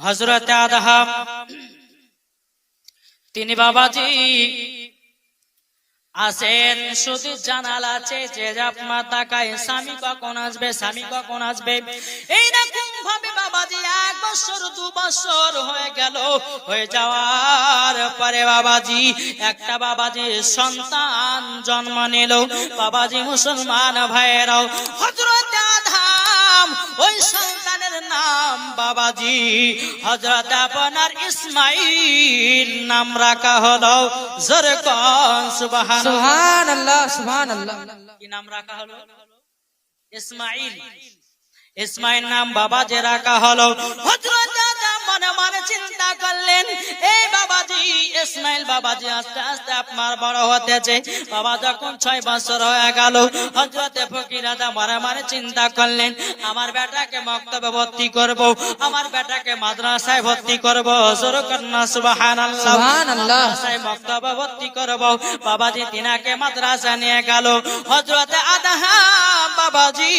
হজরত আদহাম, তিনি বাবাজি, আসেন, শুধু জানাল আছে যে আপনার তাকায়, স্বামী কখন আসবে, স্বামী কখন আসবে? এইরকম ভাবে বাবাজি, এক বছর, দু বছর হয়ে গেল, হয়ে যাওয়ার পরে বাবাজি, একটা বাবাজি সন্তান জন্ম নিল। বাবাজি মুসলমান ভাইয়েরাও হজরত আধাম ওই সন্তানের নাম বাবাজি। হজরত আপনার ইসমাইল নাম রাখা হলো। জরকন সুবাহান সুবহান আল্লাহ সুবহান আল্লাহ কি নাম রাখা হলো? ইসমাইল। ইসমাইল নাম বাবা যে রাখা হলো। হজরত মনে মনে চিন্তা করলেন এই বাবাজি ইসমাইল বাবাজি আস্তে আস্তে আপনার বড় হতেছে। বাবা যখন ছয় বছর হয়ে গেল হযরতে ফকির আদম মনে মনে চিন্তা করলেন আমার বেটাকে মক্তবে ভর্তি করব আমার বেটাকে মাদ্রাসায় ভর্তি করব। সুবহানাল্লাহ। সুবহানাল্লাহ। মক্তবে ভর্তি করব। বাবাজি তিনাকে মাদ্রাসা নিয়ে গেল। হযরতে আদহাম বাবাজি।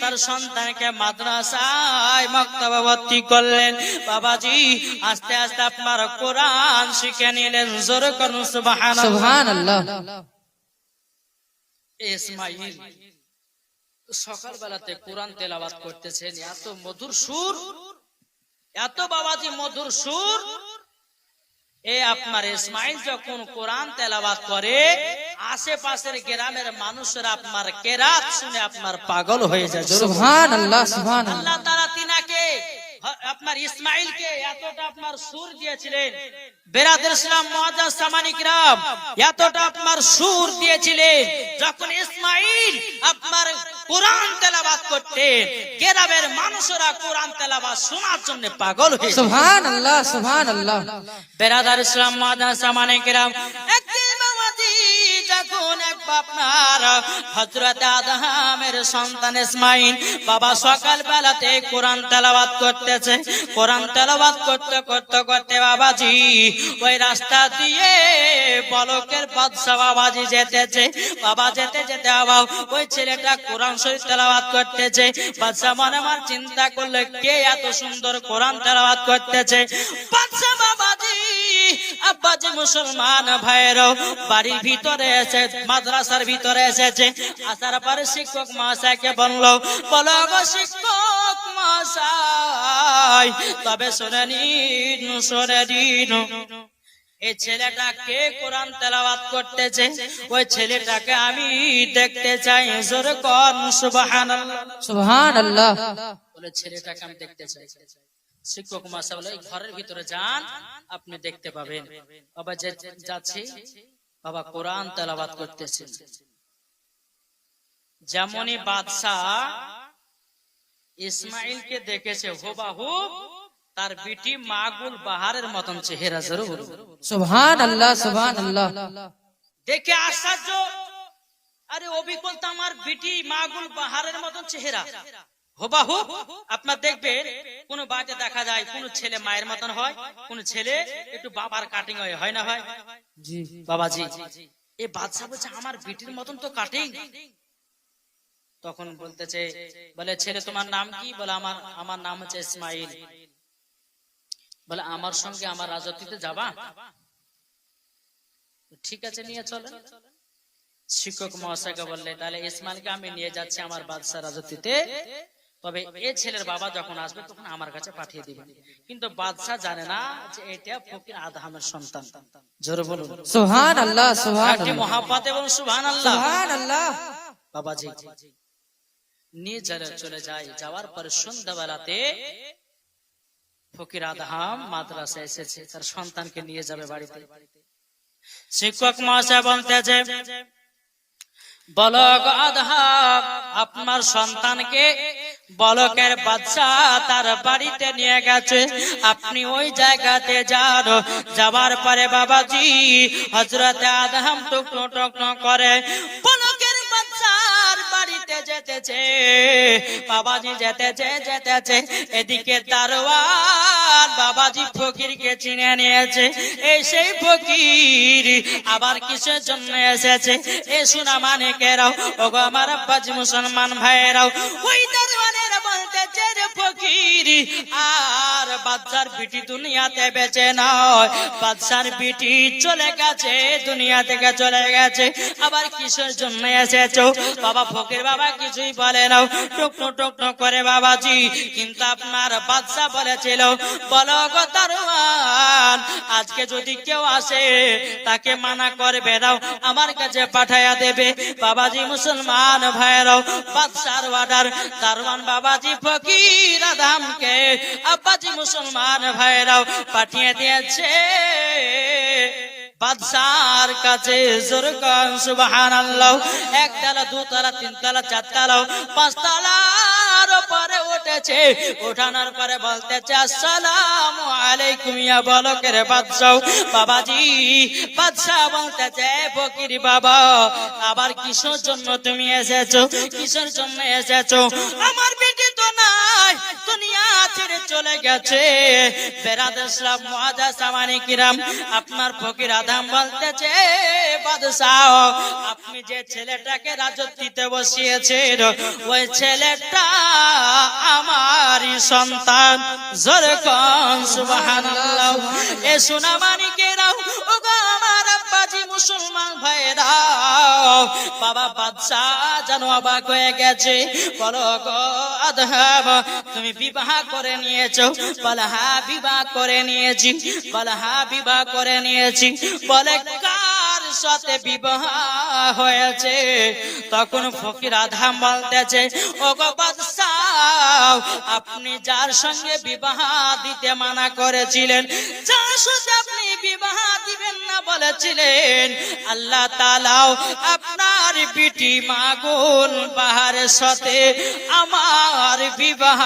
তার সন্তানকে মাদ্রাসায় মক্তবে ভর্তি করলেন। বাবাজি আস্তে আস্তে আপনার কোরআন শিখে নিলেন জোর করুন সুবহানাল্লাহ। ইসমাইল সকালবেলাতে কোরআন তেলাওয়াত করতেছেন এত মধুর সুর এত বাবাজি মধুর সুর। এ আপনার ইসমাইল যখন কোরআন তেলাওয়াত করে আশেপাশের গ্রামের মানুষরা আপনার কেরাত শুনে আপনার পাগল হয়ে যায় সুবহান আল্লাহ সুবহান আল্লাহ তারা তিনাকে হ- আপনার ইসমাইলকে এতটা আপনার সুর দিয়েছিলেন। বেরাদের ইসলাম মহাজাজ সামানিক রাম এতটা আপনার সুর দিয়েছিলেন। যখন ইসমাইল আপনার কোরআন তেলাবাদ করতেন গ্রামের মানুষেরা কোরআন তেলাবাদ শোনার জন্য পাগল হয়ে। সুবহান আল্লাহ সুবহান আল্লাহ বেরাদার ইসলাম মহাজাজ সামানিক রাম আপনার হজরত আদহামের সন্তান ইসমাইল বাবা সকাল বেলাতে কোরআন তেলাবাদ করতেছে। কোরআন তেলাবাদ করতে করতে করতে বাবাজি ওই রাস্তা দিয়ে বলকের বাদশা বাবাজি যেতেছে। বাবা যেতে যেতে বাবা ওই ছেলেটা কোরআন শরীফ তেলাবাদ করতেছে। বাদশা মনে মনে চিন্তা করলে, কে এত সুন্দর কোরআন তেলাবাদ করতেছে? বাদশা আব্বাজি মুসলমান ভাইয়েরও বাড়ির ভিতরে এসে মাদ্রাসার ভিতরে এসেছে। আসার পরে শিক্ষক মহাশয়কে বলল বলো শিক্ষক মহাশয় তবে শুনে নিন শুনে নিন। এই ছেলেটা কে কোরআন তেলাওয়াত করতেছে। ওই ছেলেটাকে আমি দেখতে চাই জোর কর সুবহানাল্লাহ। সুবহান বলে ছেলেটাকে আমি দেখতে চাই। শিক্ষক মাসা বলে ঘরের ভিতরে যান আপনি দেখতে পাবেন। বাবা যে যাচ্ছে বাবা কোরআন তেলাবাদ করতেছে যেমনই বাদশাহ ইসমাইলকে দেখেছে হুবাহু তার বিটি মাগুল বাহারের মতন চেহারা জরুর। সুবহান আল্লাহ সুবহান আল্লাহ দেখে আশ্চর্য। আরে অবিকল তো আমার বিটি মাগুল বাহারের মতন চেহারা। হোবাহু আপনার দেখবেন কোন বাড়িতে দেখা যায় কোন ছেলে মায়ের মতন হয় কোন ছেলে একটু বাবার কাটিং হয় হয় না হয় জি। বাবাজি এই বাদশা বলছে আমার বিটির মতন তো কাটিং তখন বলতেছে বলে ছেলে তোমার নাম কি? বলে আমার আমার নাম হচ্ছে ইসমাইল। বলে আমার সঙ্গে আমার রাজত্বতে যাবা? ঠিক আছে নিয়ে চলেন শিক্ষক মহাশয়কে বললে তাহলে ইসমাইলকে আমি নিয়ে যাচ্ছি আমার বাদশাহ রাজত্বতে। তবে এ ছেলের বাবা যখন আসবে তখন আমার কাছে পাঠিয়ে দিবেন কিন্তু বাদশাহ জানে না যে এটা ফকির আদহামের সন্তান। জোরে বলুন। সুবহান আল্লাহ সুবহান মহাপাত এবং সুবহান আল্লাহ সুবহান আল্লাহ বাবাজি নিয়ে চলে চলে যায়। যাওয়ার পরে সন্ধ্যাবেলাতে ফকির আদহাম মাদ্রাসা এসেছে। তার সন্তানকে নিয়ে যাবে বাড়িতে। শিক্ষক মহাশয় বলতেছে বলক আদহাম আপনার সন্তানকে বলকের বাচ্চা তার বাড়িতে নিয়ে গেছে। আপনি ওই জায়গাতে যান। যাবার পরে বাবাজি হজরতে আদহাম টুকনো টুকনো করে বাচ্চার বাড়িতে যেতেছে। বাবাজি যেতেছে যেতেছে, এদিকে দারোয়ান বাবাজি ফকিরকে চিনে নিয়েছে। এই সেই ফকির আবার কিসের জন্য এসেছে? এ শোনা মানে কেরাও ওগো আমার আব্বাজি মুসলমান ভাইয়েরাও। ওই দরবারের বলতে ফকির ফকির আর বাদশার বিটি দুনিয়াতে বেঁচে নয়। বিটি চলে গেছে, দুনিয়া থেকে চলে গেছে। আবার কিসের জন্য বাবা ফকির বাবা কিছুই বলে নাও। টুকনো টুকনো করে বাবাজি, কিন্তু আপনার বলেছিল, বলো আজকে যদি কেউ আসে, তাকে মানা করবে দাও আমার কাছে পাঠাইয়া দেবে। বাবাজি মুসলমান ভাইরাও বাদশার অর্ডার দারোয়ান বাবাজি ফকির আদামকে, আব্বাজি মুসলমান ভাইরাও পাঠিয়ে দিয়েছে। বাদশার কাছে জোরকান সুবহানাল্লাহ। একতলা দুতলা তিনতলা চারতলা পাঁচতলার পরে উঠেছে, উঠানোর পরে বলতেছে, আসসালাম আলাইকুম ইয়া বলকের বাদশাহ। বাবাজি, বাদশাহ বলতেছে ফকির বাবা, আবার কিসের জন্য তুমি এসেছ? কিসের জন্য এসেছ? আমার বেটি তো নাই, দুনিয়া ছেড়ে চলে গেছে। বেরাদ ইসলাম মহাজা সামানি কিরাম, আপনার ফকির আদাম বলতেছে, বাদশাহ, আপনি যে ছেলেটাকে রাজত্বিতে বসিয়েছেন, ওই ছেলেটা আমারই সন্তান। জোরে কন, সুবহানাল্লাহ। এ সোনা মানিকেরাও ও গো আমার আব্বাজি মুসলমান ভাইরা বাবা বাদশাহ জানো অবাক হয়ে গেছে। বলো গো তুমি বিবাহ করে নিয়েছো? বলে হ্যাঁ বিবাহ করে নিয়েছি বলে হ্যাঁ বিবাহ করে নিয়েছি। বলে কার সাথে বিবাহ হয়েছে? তখন ফকির আধাম বলতেছে ও গো বাদশাহ আপনি যার সঙ্গে বিবাহ দিতে মানা করেছিলেন যার সাথে আপনি বিবাহ দিবেন না বলেছিলেন আল্লাহ তালাও আপনার বিটি বাহারের সাথে আমার বিবাহ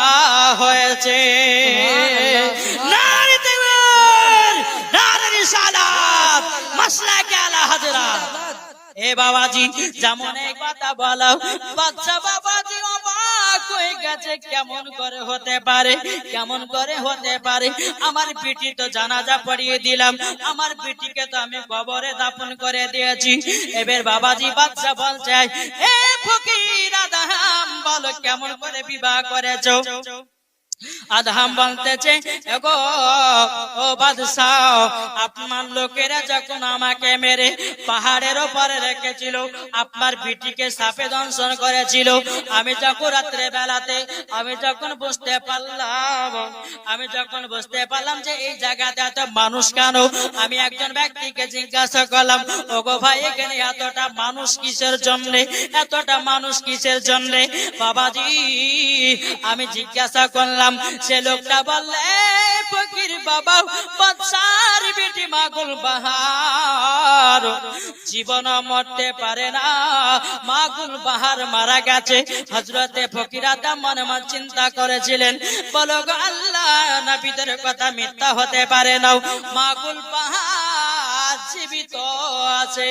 হয়েছে। নারী মাসলা হাজরাত এ বাবাজি যেমন কথা বলো বাচ্চা হয়ে গেছে কেমন করে হতে পারে? কেমন করে হতে পারে? আমার পিটি তো জানাজা পড়িয়ে দিলাম। আমার পিটিকে তো আমি কবরে দাপন করে দিয়েছি। এবার বাবাজি বাচ্চা বলছে হে ফকির আদাহাম বলো কেমন করে বিবাহ করেছ? আধাম বলতেছে, এগো, ও বাদশাহ, আপনার লোকেরা যখন আমাকে মেরে পাহাড়ের ওপরে রেখেছিল, আপনার বিটিকে সাপে দংশন করেছিল, আমি যখন রাত্রে বেলাতে আমি যখন বুঝতে পারলাম, আমি যখন বুঝতে পারলাম যে এই জায়গাতে এত মানুষ কেন, আমি একজন ব্যক্তিকে জিজ্ঞাসা করলাম, ওগো ভাই, এখানে এতটা মানুষ কিসের জন্যে? এতটা মানুষ কিসের জন্যে? বাবাজি, আমি জিজ্ঞাসা করলাম সে লোকটা বললে ফকির বাবা বাদশার বেটি মাগুল বাহার। জীবন মরতে পারে না মাগুল বাহার মারা গেছে। হজরতে ফকিরাতা মনে মনে চিন্তা করেছিলেন বলো আল্লাহ নবীদের কথা মিথ্যা হতে পারে না মাগুল বাহার জীবিত আছে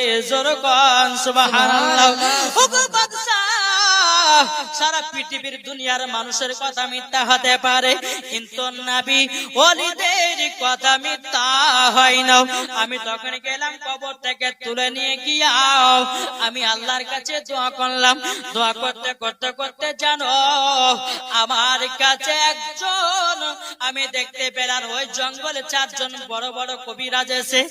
ও গো বাদশা সারা পৃথিবীর দুনিয়ার মানুষের কথা মিথ্যা হতে পারে। কিন্তু নাবি অলিদের কথা মিথ্যা হয় না। আমি তখন গেলাম, কবর থেকে তুলে নিয়ে গিয়াও। আমি আল্লাহর কাছে দোয়া করলাম। দোয়া করতে করতে করতে জানো, আমার কাছে একজন আমি দেখতে পেলাম ওই জঙ্গলে চারজন বড় বড় কবিরাজ এসে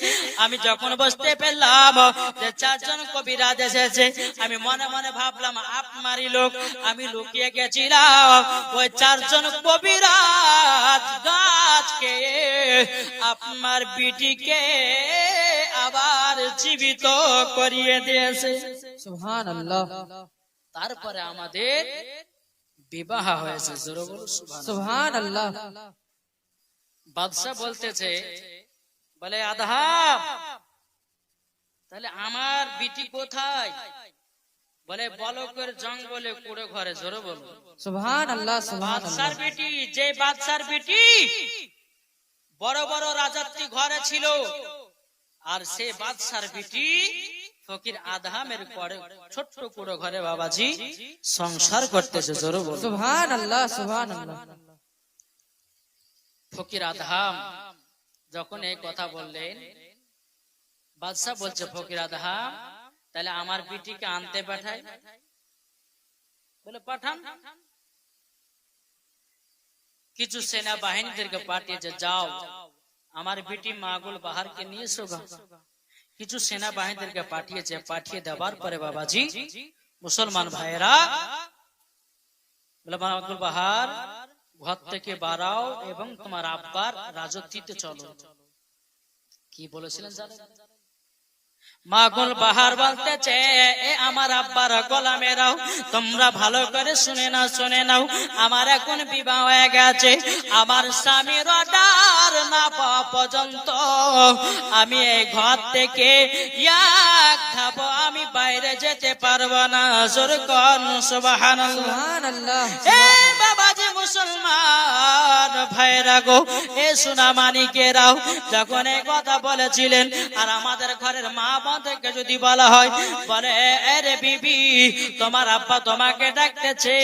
আমি যখন বসতে পেলাম যে চারজন কবিরাজ এসেছে আমি মনে মনে ভাবলাম আপনারই লোক আমি লুকিয়ে গেছিলাম। ওই চারজন কবিরাজ গাছকে আপনার বিটিকে আবার জীবিত করিয়ে দিয়েছে। সুবহান আল্লাহ তারপরে আমাদের বিবাহ হয়েছে সুবহান আল্লাহ বাদশাহ বলতেছে বলে আধাম তাহলে আমার বিটি কোথায়? বলে বলকের জঙ্গলে কুড়ে ঘরে জোরে বলো সুবহান আল্লাহ বাদশার বেটি যে বাদশার বেটি বড় বড় রাজাত্রী ঘরে ছিল। আর সে বাদশার বেটি ফকির আধামের করে ছোট্ট কুড়ো ঘরে বাবাজি সংসার করতেছে জোরে বলো সুবহান আল্লাহ সুবহান আল্লাহ ফকির আধাম যখন এই কথা বললেন, বাদশাহ বলছে, ফকির আধাম তাহলে আমার বিটিকে আনতে পাঠাই বলে, পাঠান কিছু সেনা বাহিনীদেরকে পাঠিয়েছে, যাও, আমার বেটি মাগুল বাহারকে নিয়ে এসো গা। কিছু সেনা বাহিনীদেরকে পাঠিয়েছে, পাঠিয়ে দেওয়ার পরে, বাবাজি, মুসলমান ভাইয়েরা, বলে, মাগুল বাহার ঘর থেকে বাড়াও এবং তোমার আব্বার রাজত্বিতে চলো। কি বলেছিলেন জানেন? মাগুল বাহার বলতেছে এ আমার আব্বার গলা মেরাও তোমরা ভালো করে শুনে নাও শুনে নাও আমার এখন বিবাহ হয়ে গেছে। আমার স্বামীর অর্ডার না পাওয়া পর্যন্ত আমি এই ঘর থেকে এক ধাপ আমি বাইরে যেতে পারব না। জোর কন সুবহান আল্লাহ এ বাবাজি মুসলমান ভাইরা গো, এ সোনা মানিকেরাও যখন এই কথা বলেছিলেন, আর আমাদের ঘরের মা বোনকে যদি বলা হয়, বলে আরে বিবি, তোমার আব্বা তোমাকে ডাকতেছে,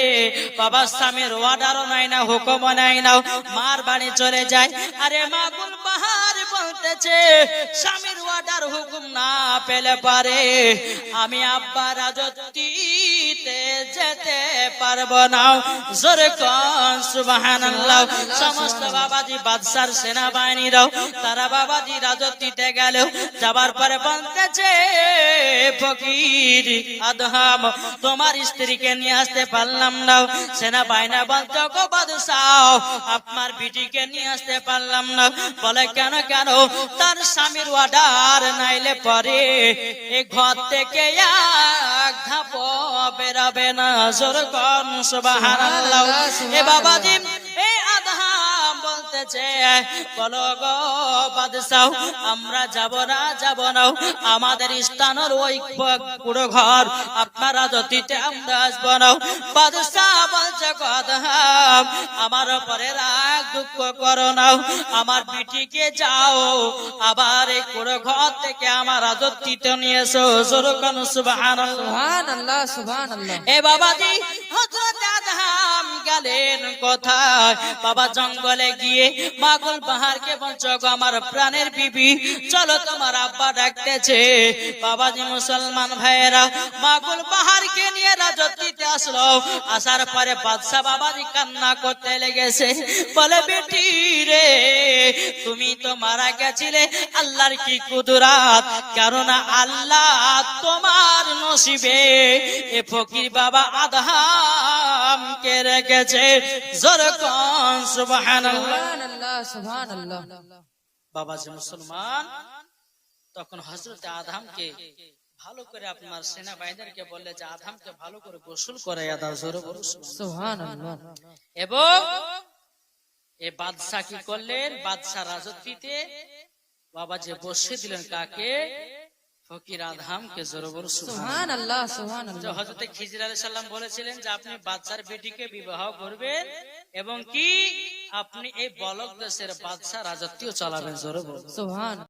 বাবা স্বামীর অর্ডারও নাই না, হুকুমও নাই না, মার বাড়ি চলে যায়। আরে মাগুল বাহার বলতেছে, স্বামীর অর্ডার হুকুম না পেলে পারে, আমি আব্বা রাজত্বিতে যেতে পারব না। জোরে কন সমস্ত বাবাজি, বাদশার সেনাবাহিনীরাও, তারা বাবাজি রাজত্বিতে গেল যাবার পরে বলতেছে, ফকির আদহাম, তোমার স্ত্রীকে নিয়ে আসতে পারলাম না। সেনাবাহিনী বলতে গো আপনার বিটিকে নিয়ে আসতে পারলাম না। বলে, কেন কেন? তার স্বামীর অর্ডার নাইলে পরে এ ঘর থেকে এক ধাপ বেরাবে না জোর কন সুবহানাল্লাহ। এ বাবাজি বলতেছে বলো গো বাদশাহ আমরা যাব না যাব না। আমাদের স্থানের ওই পুরো ঘর আপনারা যদিতে আমরা আসব না বাদশাহ বলছে আদহাম আমার উপরে রাগ দুঃখ করো না। আমার বিটিকে যাও আবার এই পুরো ঘর থেকে আমার রাজত্বিতে নিয়ে এসো। জোরকান সুবহানাল্লাহ। সুবহান আল্লাহ সুবহান আল্লাহ এ বাবাজি গেলেন কোথায়? বাবা জঙ্গলে গিয়ে মাগল পাহাড় কে গো আমার প্রাণের বিবি, চলো তোমার আব্বা ডাকতেছে। বাবাজি মুসলমান ভাইয়েরা মাগল পাহাড়কে আসলো। আসার পরে বাদশা বাবাজি কান্না করতে লেগেছে। বলে বেটি রে তুমি তো মারা গেছিলে আল্লাহর কি কুদরাত? কারণ আল্লাহ তোমার নসিবে এ ফকির বাবা আদহাম কে রেখেছে। জোর কন সুবহানাল্লাহ। বাবা যে মুসলমান তখন হযরত আদহামকে ভালো করে আপনার সেনাবাহিনীকে বললে যে আদহামকে ভালো করে গোসল দাও জোরে এবং এ বাদশাহ কি করলেন? বাদশাহ রাজত্বিতে বাবা যে বসে দিলেন কাকে? ফকির আদহামকে জোরে বলো সুবহানাল্লাহ। সুবহান আল্লাহ হজরত খিজির আলাইহিস সালাম বলেছিলেন যে আপনি বাদশার বেটিকে বিবাহ করবেন এবং কি? আপনি এই বলক দেশের বাদশাহ রাজত্বও চালাবেন জোরে বলুন। সুবহান